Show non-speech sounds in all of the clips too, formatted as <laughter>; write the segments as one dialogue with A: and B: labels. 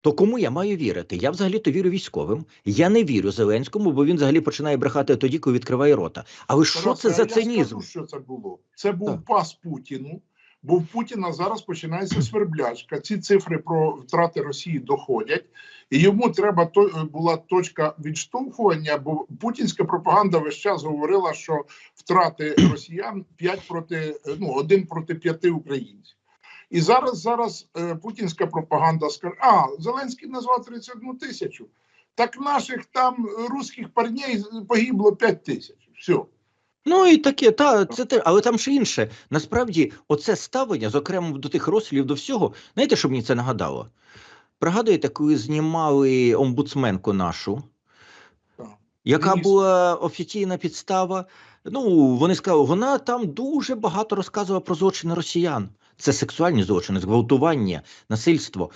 A: То кому я маю вірити? Я взагалі-то вірю військовим. Я не вірю Зеленському, бо він взагалі починає брехати тоді, коли відкриває рота. Але що
B: Тарасе,
A: це за
B: я
A: цинізм?
B: скажу, що це було? Це був
A: Так.
B: пас Путіну, бо в Путіна зараз починається сверблячка. Ці цифри про втрати Росії доходять, і йому треба то була точка відштовхування, бо путінська пропаганда весь час говорила, що втрати росіян 5 проти ну 1 проти 5 українців. І зараз зараз е, путінська пропаганда скаже: а Зеленський назвав 31 тисячу. Так наших там русських парней погибло 5 тисяч. Все.
A: Ну і таке, та це те, але там ще інше. Насправді, оце ставлення, зокрема до тих розстрілів, до всього, знаєте, що мені це нагадало? Пригадуєте, коли знімали омбудсменку нашу, яка була офіційна підстава? Ну, вони сказали, вона там дуже багато розказувала про злочини росіян. Це сексуальні злочини, зґвалтування, насильство.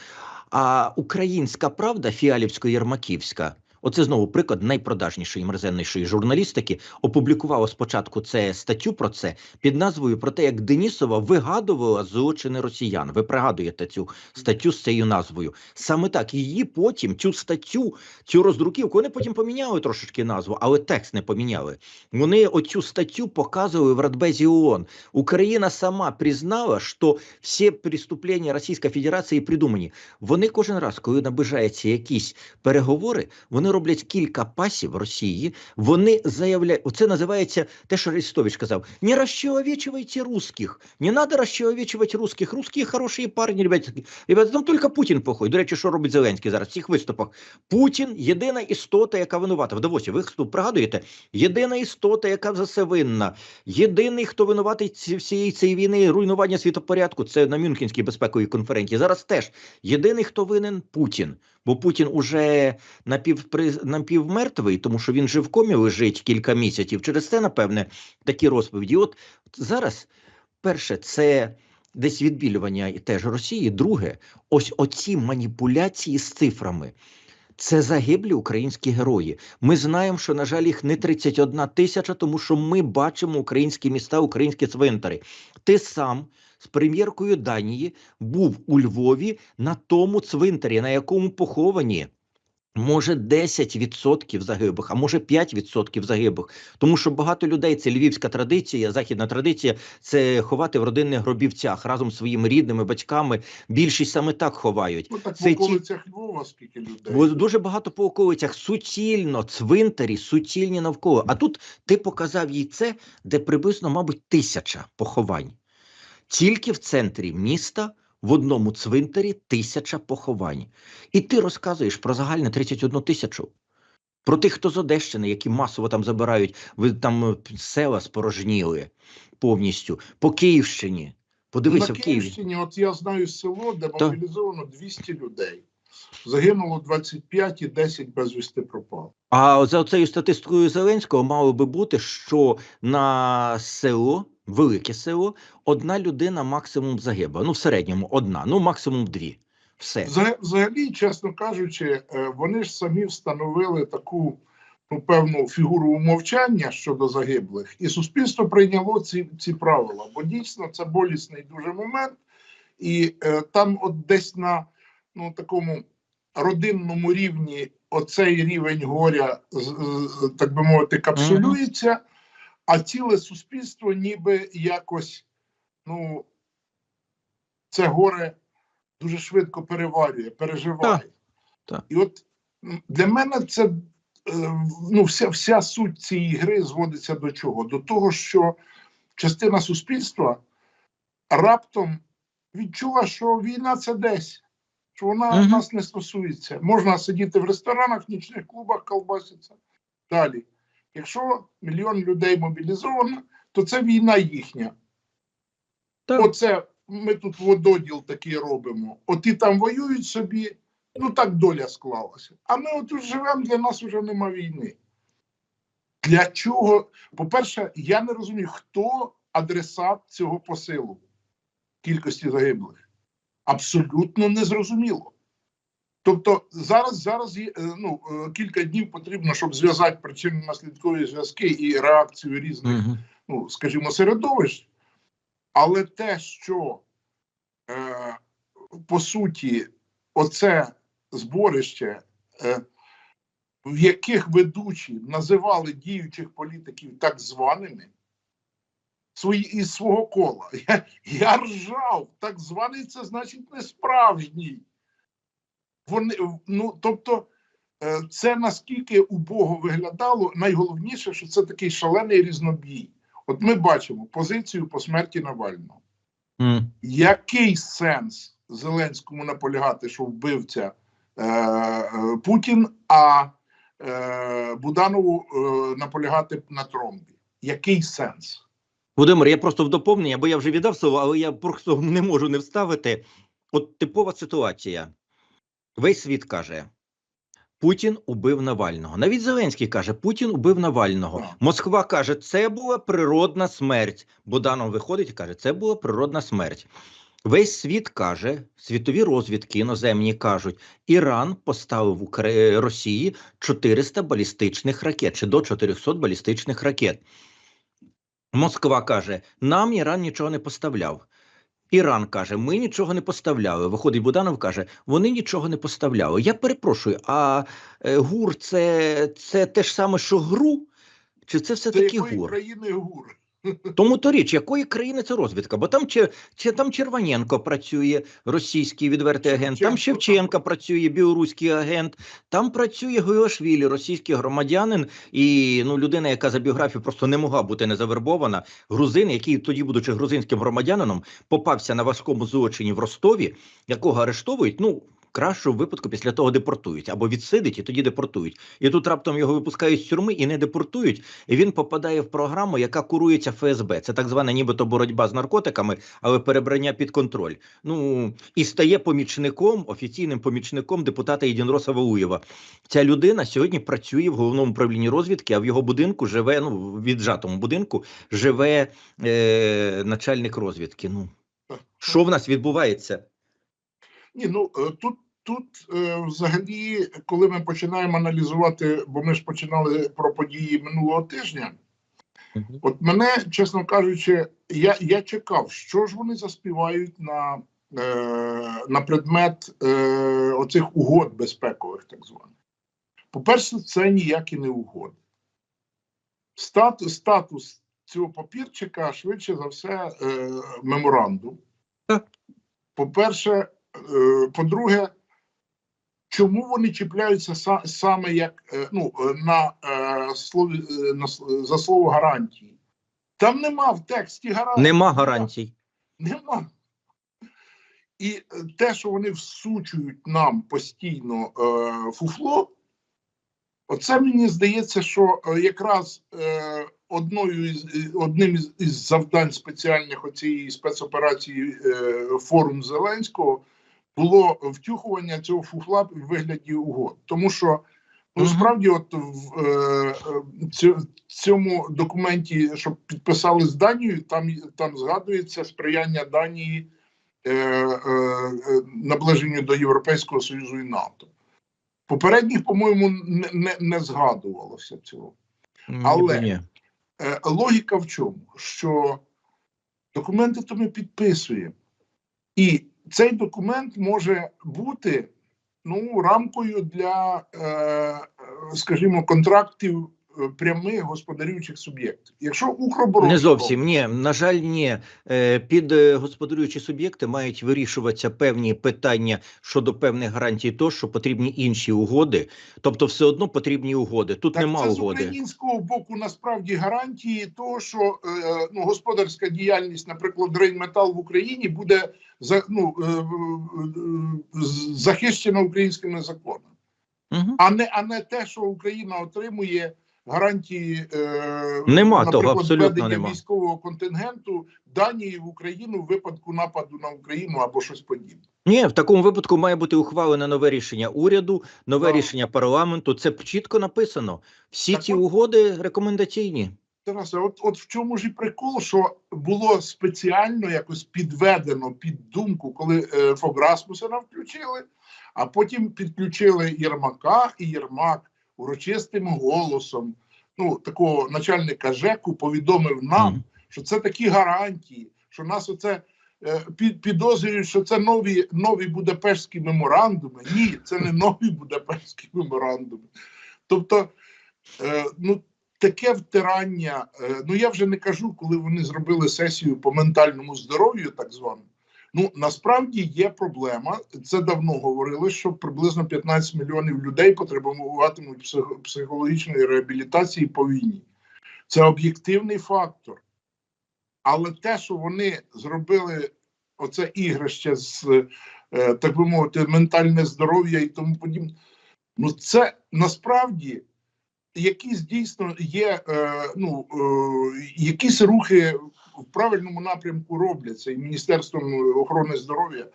A: А українська правда Фіалівсько-Єрмаківська, оце знову приклад найпродажнішої мерзеннішої журналістики, опублікувала спочатку це статтю про це під назвою про те, як Денісова вигадувала злочини росіян. Ви пригадуєте цю статтю з цією назвою? Саме так її потім цю статтю, цю роздруківку, вони потім поміняли трошечки назву, але текст не поміняли. Вони оцю статтю показували в Радбезі ООН. Україна сама признала, що всі преступлення Російської Федерації придумані. Вони кожен раз, коли наближаються якісь переговори, вони роблять кілька пасів Росії. Вони заявляють, оце називається те, що Арестович казав: не розчеловечивайте русських, не треба розчеловечувати русських. Русські хороші парні, ребята. Ребята, там тільки Путін плохой. До речі, що робить Зеленський зараз в цих виступах? Путін єдина істота, яка винувата. В Давосі, ви тут пригадуєте? Єдина істота, яка за це винна. Єдиний, хто винуватий всієї цієї війни, руйнування світопорядку, це на Мюнхенській безпековій конференції. Зараз теж єдиний, хто винен Путін. Бо Путін уже напівпри... напівмертвий, тому що він же комі лежить кілька місяців. Через це, напевне, такі розповіді. От зараз, перше, це десь відбілювання і теж Росії. Друге, ось оці маніпуляції з цифрами. Це загиблі українські герої. Ми знаємо, що на жаль їх не 31 тисяча, тому що ми бачимо українські міста, українські цвинтари. Ти сам з прем'єркою Данії був у Львові на тому цвинтарі, на якому поховані. Може 10% загиблих, а може 5% загиблих, тому що багато людей це львівська традиція, західна традиція це ховати в родинних гробівцях разом з своїми рідними батьками. Більшість саме так ховають.
B: Ну так
A: Це ті-
B: околицях Львова скільки людей.
A: Дуже багато по околицях суцільно, цвинтарі, суцільні навколо. А тут ти показав їй це, де приблизно, мабуть, тисяча поховань. Тільки в центрі міста в одному цвинтарі тисяча поховань. І ти розказуєш про загальне 31 тисячу. Про тих, хто з Одещини, які масово там забирають, ви там е, села спорожніли повністю. По Київщині. Подивися
B: на
A: в
B: Київщині, от я знаю село, де
A: Так.
B: мобілізовано 200 людей. Загинуло 25 і 10 безвісти пропало.
A: А за цією статистикою Зеленського мало би бути, що на село, велике село, одна людина максимум загибла. Ну, в середньому одна, ну максимум дві. Все.
B: Вза- Взагалі, чесно кажучи, е, вони ж самі встановили таку ну, певну фігуру умовчання щодо загиблих, і суспільство прийняло ці, ці правила. Бо дійсно це болісний дуже момент, і е, там, от десь на ну, такому родинному рівні, оцей рівень горя, так би мовити, капсулюється, а ціле суспільство ніби якось, ну, це горе дуже швидко переварює, переживає.
A: Так, так.
B: І от для мене це е, ну, вся, вся суть цієї гри зводиться до чого? До того, що частина суспільства раптом відчула, що війна це десь, що вона
A: Мгм.
B: нас не стосується. Можна сидіти в ресторанах, в нічних клубах, колбаситься. Далі. Якщо мільйон людей мобілізовано, то це війна їхня.
A: Так.
B: Оце ми тут вододіл такий робимо. От і там воюють собі, ну так доля склалася. А ми отут живемо, для нас вже нема війни. Для чого? По-перше, я не розумію, хто адресат цього посилу кількості загиблих. Абсолютно незрозуміло. Тобто зараз, зараз є, е, ну, е, кілька днів потрібно, щоб зв'язати причинно-наслідкові зв'язки і реакцію різних
A: Мгм.
B: ну, скажімо, середовищ, але те, що е, по суті, оце зборище, е, в яких ведучі називали діючих політиків так званими, свої, із свого кола. <laughs> Я, я ржав, так званий це значить не справжній. Вони, ну, тобто, е, це наскільки убого виглядало, найголовніше, що це такий шалений різнобій. От ми бачимо позицію по смерті Навального.
A: М.
B: Який сенс Зеленському наполягати, що вбивця е, е, Путін, а е, Буданову е, наполягати на тромбі? Який сенс?
A: Володимир, я просто в доповнення, бо я вже віддав слово, але я просто <laughs> не можу не вставити. От типова ситуація. Весь світ каже: Путін убив Навального. Навіть Зеленський каже, Путін убив Навального. Москва каже, це була природна смерть. Буданов виходить і каже, це була природна смерть. Весь світ каже, світові розвідки іноземні кажуть, Іран поставив Укра- Росії 400 балістичних ракет чи до 400 балістичних ракет. Москва каже: нам Іран нічого не поставляв. Іран каже, ми нічого не поставляли. Виходить Буданов каже, вони нічого не поставляли. Я перепрошую, а е, ГУР це, це те ж саме, що ГРУ? Чи це все таки ГУР?
B: країни ГУР?
A: Тому то річ, якої країни це розвідка? Бо там чи, чи там Червоненко працює, російський відвертий агент, там Шевченка працює, білоруський агент, там працює Гуашвілі, російський громадянин, і ну людина, яка за біографією просто не могла бути не завербована. Грузин, який тоді, будучи грузинським громадянином, попався на важкому злочині в Ростові, якого арештовують. Ну. Кращого випадку після того депортують або відсидить і тоді депортують. І тут раптом його випускають з тюрми і не депортують. І він попадає в програму, яка курується ФСБ. Це так звана, нібито боротьба з наркотиками, але перебрання під контроль. Ну і стає помічником, офіційним помічником депутата Єдінроса Валуєва. Ця людина сьогодні працює в головному управлінні розвідки, а в його будинку живе. Ну в віджатому будинку живе е, начальник розвідки. Ну що в нас відбувається?
B: Ні, ну е, тут, тут е, взагалі, коли ми починаємо аналізувати, бо ми ж починали про події минулого тижня. От мене, чесно кажучи, я, я чекав, що ж вони заспівають на, е, на предмет е, оцих угод безпекових, так званих. По-перше, це ніякі не угоди. Статус, статус цього папірчика швидше за все е, меморандум. По-перше, по-друге, чому вони чіпляються саме як е, ну, е, на, е, слові, е, на за слово гарантії? Там нема в тексті гарантії.
A: Нема гарантій.
B: Нема. І е, те, що вони всучують нам постійно е, фуфло, оце мені здається, що е, якраз е, одною із, е, одним із, із завдань спеціальних оцієї спецоперації е, форум Зеленського було втюхування цього фуфла в вигляді угод. Тому що ну, справді, от в е, е, цьому документі, що підписали з Данією, там, там згадується сприяння Данії е, е, е, наближенню до Європейського Союзу і НАТО. Попередніх, по-моєму, не, не, не згадувалося цього. Але-
A: Ні.
B: Е, логіка в чому? Що документи то ми підписуємо. І цей документ може бути ну, рамкою для, е, скажімо, контрактів прямих господарюючих суб'єктів. Якщо Укроборонпром...
A: Не зовсім ні. На жаль, ні. Е, Під е, господарюючі суб'єкти мають вирішуватися певні питання щодо певних гарантій, то що потрібні інші угоди. Тобто, все одно потрібні угоди. Тут
B: Так
A: нема
B: це з українського боку насправді гарантії того, що е, ну, господарська діяльність, наприклад, Рейнметал в Україні буде ну, е, е, захищена українськими законами.
A: Угу.
B: а не, а не те, що Україна отримує гарантії е,
A: Нема того, абсолютно нема.
B: військового контингенту Данії в Україну в випадку нападу на Україну або щось подібне.
A: Ні, в такому випадку має бути ухвалене нове рішення уряду, нове
B: Так.
A: рішення парламенту. Це чітко написано. Всі
B: Так
A: ці
B: от-
A: угоди рекомендаційні.
B: Тарасе, от, от в чому ж і прикол, що було спеціально якось підведено під думку, коли е, Фог Расмусена включили, а потім підключили Єрмака, і Єрмак урочистим голосом, ну такого начальника ЖЕКу повідомив нам, що це такі гарантії, що нас оце е, під, підозрюють, що це нові, нові Будапештські меморандуми. Ні, це не нові Будапештські меморандуми. Тобто, е, ну, таке втирання. Е, ну я вже не кажу, коли вони зробили сесію по ментальному здоров'ю, так званому. Ну насправді є проблема. Це давно говорили, що приблизно 15 мільйонів людей потребуватимуть психо- психологічної реабілітації по війні. Це об'єктивний фактор. Але те, що вони зробили оце ігрище з, е, так би мовити, ментальне здоров'я і тому подібне, ну це насправді якісь дійсно є е, ну, е, якісь рухи в правильному напрямку робляться і Міністерством охорони здоров'я.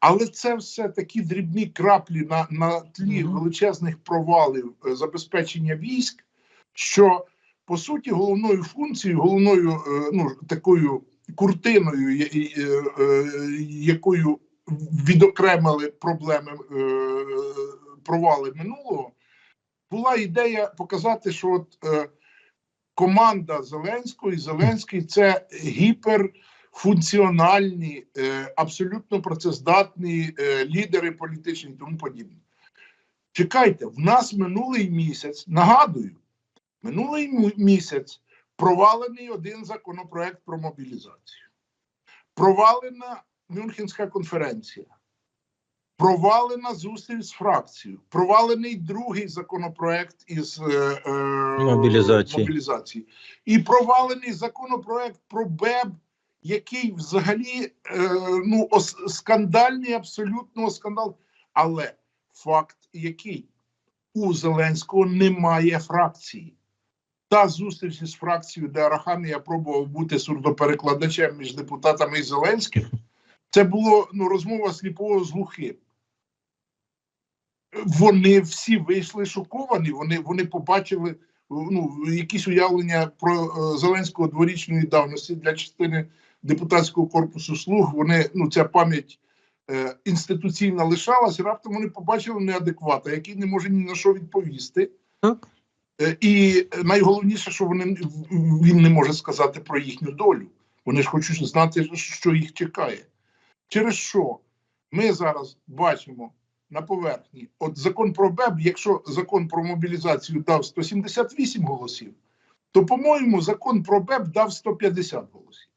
B: Але це все такі дрібні краплі на, на тлі величезних провалів е, забезпечення військ, що по суті головною функцією, головною е, ну, такою куртиною, е, якою відокремили проблеми провали минулого, була ідея показати, що от команда Зеленського і Зеленський це гіперфункціональні, е, абсолютно працездатні е, лідери політичні і тому подібне. Чекайте, в нас минулий місяць, нагадую, минулий місяць провалений один законопроект про мобілізацію, провалена Мюнхенська конференція, провалена зустріч з фракцією, провалений другий законопроект із е, е,
A: Мобілізації.
B: мобілізації, і провалений законопроект про БЕБ, який взагалі е, ну, ос- скандальний, абсолютно скандал. Але факт який? У Зеленського немає фракції. Та зустріч із фракцією, де Арахамія пробував бути сурдоперекладачем між депутатами і Зеленським, це було ну, розмова сліпого з глухим. Вони всі вийшли шоковані. Вони, вони побачили ну, якісь уявлення про е, Зеленського дворічної давності для частини депутатського корпусу слуг. Вони ну ця пам'ять е, інституційна лишалась. Раптом вони побачили неадеквата, який не може ні на що відповісти.
A: Так.
B: Е, І найголовніше, що вони він не може сказати про їхню долю. Вони ж хочуть знати, що їх чекає. Через що ми зараз бачимо на поверхні, от закон про БЕБ, якщо закон про мобілізацію дав 178 голосів, то, по-моєму, закон про БЕБ дав 150 голосів.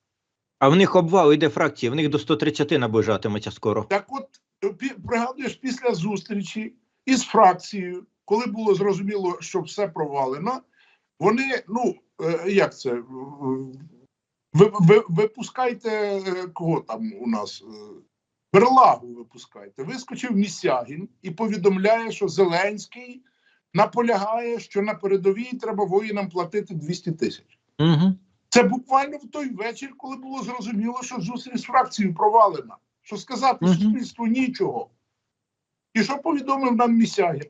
A: А в них обвал іде фракції, в них до 130 наближатиметься скоро.
B: Так от, е, пригадуєш, після зустрічі із фракцією, коли було зрозуміло, що все провалено, вони, ну, е, як це, ви, ви, випускайте е, кого там у нас? Берлагу випускайте. Вискочив Місягін і повідомляє, що Зеленський наполягає, що на передовій треба воїнам платити 200 тисяч.
A: Угу.
B: Це буквально в той вечір, коли було зрозуміло, що зустріч з фракцією провалена. Що сказати
A: Мгм.
B: суспільству нічого. І що повідомив нам Місягін?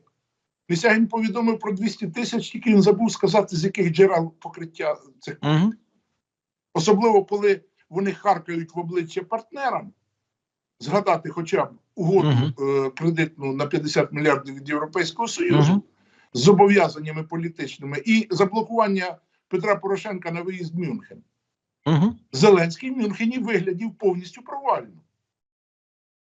B: Місягін повідомив про 200 тисяч, тільки він забув сказати, з яких джерел покриття цих.
A: Угу.
B: Особливо, коли вони харкають в обличчя партнерам, згадати хоча б угоду
A: Мгм.
B: е, кредитну на 50 мільярдів від Європейського Союзу
A: Угу.
B: з зобов'язаннями політичними і заблокування Петра Порошенка на виїзд в Мюнхен.
A: Угу.
B: Зеленський в Мюнхені виглядів повністю провально.